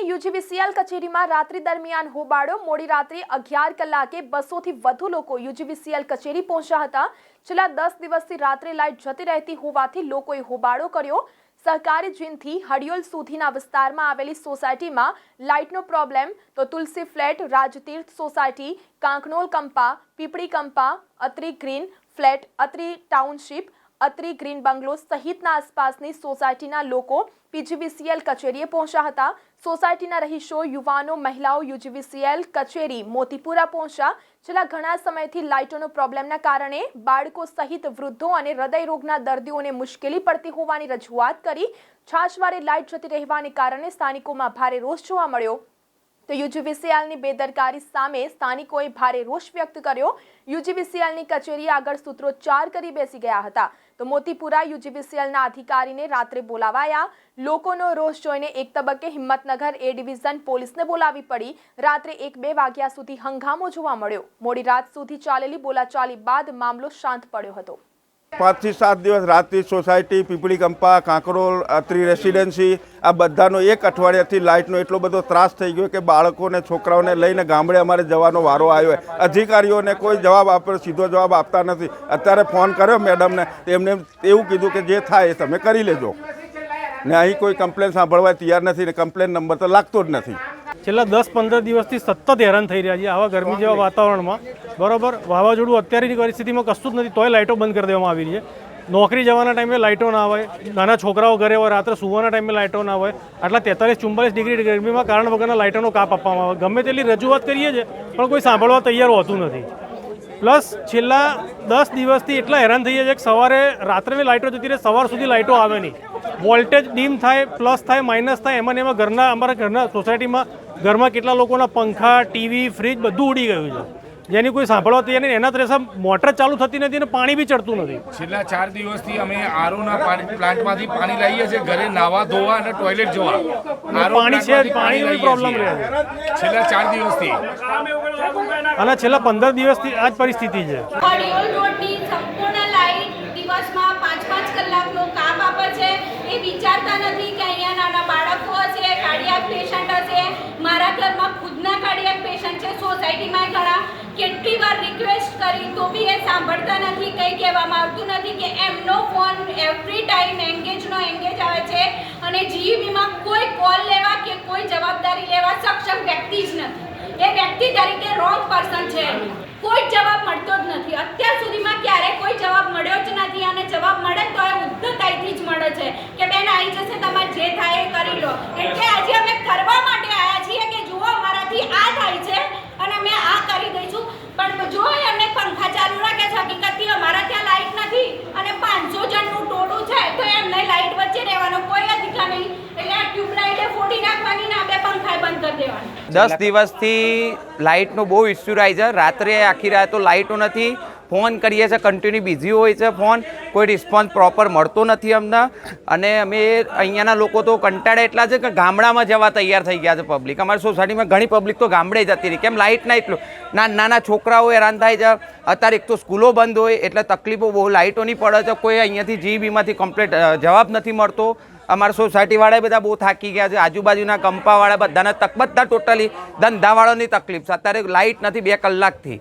શહેરની યુજીવીસીએલ કચેરીમાં રાત્રિ દરમિયાન હોબાળો. મોડી રાત્રે અગિયાર કલાકે બસોથી વધુ લોકો યુજીવીસીએલ કચેરી પહોંચ્યા હતા. છેલ્લા દસ દિવસથી રાત્રે લાઇટ જતી રહેતી હોવાથી લોકોએ હોબાળો કર્યો. સહકારી જીનથી હડિયોલ સુધીના વિસ્તારમાં આવેલી સોસાયટીમાં લાઇટનો પ્રોબ્લેમ, તો તુલસી ફ્લેટ, રાજતીર્થ સોસાયટી, કાંકનોલ કંપા, પીપળી Kampa, Atri green flat, Atri township Atri green bungalow સહિતના આસપાસની સોસાયટીના લોકો પીજીવીસીએલ કચેરીએ પહોંચ્યા હતા. સોસાયટીના રહીશો, યુવાનો, મહિલાઓ યુજીવીસીએલ કચેરી મોતીપુરા પહોંચ્યા. છેલ્લા ઘણા સમયથી લાઇટોનો પ્રોબ્લેમના કારણે બાળકો સહિત વૃદ્ધો અને હૃદય રોગના દર્દીઓને મુશ્કેલી પડતી હોવાની રજૂઆત કરી. છાશવારે લાઇટ જતી રહેવાને કારણે સ્થાનિકોમાં ભારે રોષ જોવા મળ્યો. તો યુજીવીસીએલની બેદરકારી સામે સ્થાનિકોએ ભારે રોષ વ્યક્ત કર્યો. યુજીવીસીએલની કચેરી આગળ સૂત્રોચ્ચાર કરી બેસી ગયા હતા. તો મોતીપુરા યુજીવીસીએલના અધિકારીને રાત્રે બોલાવાયા. લોકોનો રોષ જોઈને એક તબક્કે હિંમતનગર એ ડિવિઝન પોલીસને બોલાવી પડી. રાત્રે એક બે વાગ્યા સુધી હંગામો જોવા મળ્યો. મોડી રાત સુધી ચાલેલી બોલાચાલી બાદ મામલો શાંત પડ્યો હતો. પાંચથી સાત દિવસ રાતથી સોસાયટી, પીપળી કંપા, કાંકરોલ અત્રી રેસિડેન્સી, આ બધાનો એક અઠવાડિયાથી લાઇટનો એટલો બધો ત્રાસ થઈ ગયો કે બાળકોને છોકરાઓને લઈને ગામડે અમારે જવાનો વારો આવ્યો અધિકારીઓને કોઈ જવાબ આપ્યો સીધો જવાબ આપતા નથી. અત્યારે ફોન કર્યો મેડમને તેમને એવું કીધું કે જે થાય એ તમે કરી લેજો. ને અહીં કોઈ કમ્પ્લેન સાંભળવા તૈયાર નથી ને કમ્પ્લેન નંબર તો લાગતો જ નથી. છેલ્લા દસ પંદર દિવસથી સતત હેરાન થઈ રહ્યા છે આવા ગરમી જેવા વાતાવરણમાં. બરોબર, વાવાઝોડું અત્યારેની પરિસ્થિતિમાં કશું જ નથી, તોય લાઇટો બંધ કરી દેવામાં આવી રહી છે. નોકરી જવાના ટાઈમે લાઇટો ના હોય નાના છોકરાઓ ઘરે હોય, રાત્રે સુવાના ટાઈમે લાઇટો ના હોય, આટલા તેતાલીસ ચુમ્બાલીસ ડિગ્રી ગરમીમાં કારણ વગરના લાઇટોનો કાપ આપવામાં આવે. ગમે તેટલી રજૂઆત કરીએ છીએ, પણ કોઈ સાંભળવા તૈયાર હોતું નથી. પ્લસ, છેલ્લા દસ દિવસથી એટલા હેરાન થઈએ છે કે સવારે રાત્રેની લાઇટો જતી રહે, સવાર સુધી લાઇટો આવે નહીં. વોલ્ટેજ ડીમ થાય, પ્લસ થાય, માઇનસ થાય એમાં ને એમાં ઘરના, અમારા ઘરના સોસાયટીમાં ઘરમાં કેટલા લોકોના પંખા ટીવી ફ્રીજ બધું ઉડી ગયું છે. જેની કોઈ સાંભળવા તૈયાર નહીં. એના ત્રેસા મોટર ચાલુ થતી નથી અને પાણી બી ચડતું નથી. છેલ્લા ચાર દિવસથી અમે આરોના પાણી પ્લાન્ટમાંથી પાણી લાવીએ છીએ. ઘરે નાવા ધોવા અને ટોયલેટ જોવા. પાણી છે પાણીનો પ્રોબ્લેમ રહે છે. છેલ્લા ચાર દિવસથી. અને છેલ્લા પંદર દિવસથી આ જ પરિસ્થિતિ છે. હરિઓલ રોડની સંપૂર્ણ લાઈટ દિવસમાં પાંચ પાંચ કલાકનો કાપ આપે છે. એ વિચારતા નથી કે અહીંયા નાના બાળકો છે કાર્ડિયાક પેશન્ટ હશે મારા ઘરમાં ખુદના કાર્ડિયાક પેશન્ટ છે સોસાયટીમાં ઘણા કેટલી વાર રિક્વેસ્ટ કરી તો બી એ સાંભળતા નથી, કંઈ કહેવામાં આવતું નથી કે એમનો ફોન એવરી ટાઈમ એન્ગેજનો એન્ગેજ આવે છે અને જીઈબીમાં કોઈ કોલ લેવા કે કોઈ જવાબદારી લેવા સક્ષમ વ્યક્તિ જ નથી. એ વ્યક્તિ તરીકે રોંગ પર્સન છે. કોઈ જવાબ મળતો જ નથી. અત્યાર સુધીમાં ક્યારે કોઈ જવાબ મળ્યો જ નથી અને જવાબ મળે તો એ ઉદ્ધતાઈથી જ મળે છે કે બેન આવી જશે, તમારે જે થાય એ કરી લો. એટલે આજે અમે કરવા માટે આવ્યા છીએ કે જુઓ અમારાથી આ થાય છે અને અમે આ કરી દઈશું પણ જો એમને પંખા ચાલુ રાખે છે. હકીકતથી અમારા ત્યાં લાઇટ નથી અને પાંચસો જણનું ટોળું છે તો એમને લાઇટ વચ્ચે રહેવાનો કોઈ અધિકાર નહીં. એટલે આ ટ્યુબલાઇટે ફોડી નાખવાની ને આપણે પંખા બંધ કરી દેવાના. દસ દિવસથી લાઇટનો બહુ ઇસ્યુ રહે છે. રાત્રે આખી રાત તો લાઇટો નથી. ફોન કરીએ છીએ કન્ટિન્યુ બિઝી હોય છે ફોન, કોઈ રિસ્પોન્સ પ્રોપર મળતો નથી અમને. અને અમે અહીંયાના લોકો તો કંટાળે એટલા છે કે ગામડામાં જવા તૈયાર થઈ ગયા છે પબ્લિક અમારી સોસાયટીમાં ઘણી પબ્લિક તો ગામડે જતી રહી. કેમ લાઇટ ના એટલું. નાના નાના છોકરાઓ હેરાન થાય છે. અત્યારે એક તો સ્કૂલો બંધ હોય, એટલે તકલીફો બહુ લાઇટોની પડે છે. કોઈ અહીંયાથી જીબીમાંથી કમ્પ્લીટ જવાબ નથી મળતો. અમારા સોસાયટીવાળા બધા બહુ થાકી ગયા છે. આજુબાજુના કંપાવાળા બધાને તક બધા ટોટલી ધંધાવાળાની તકલીફ છે. અત્યારે લાઇટ નથી બે કલાકથી.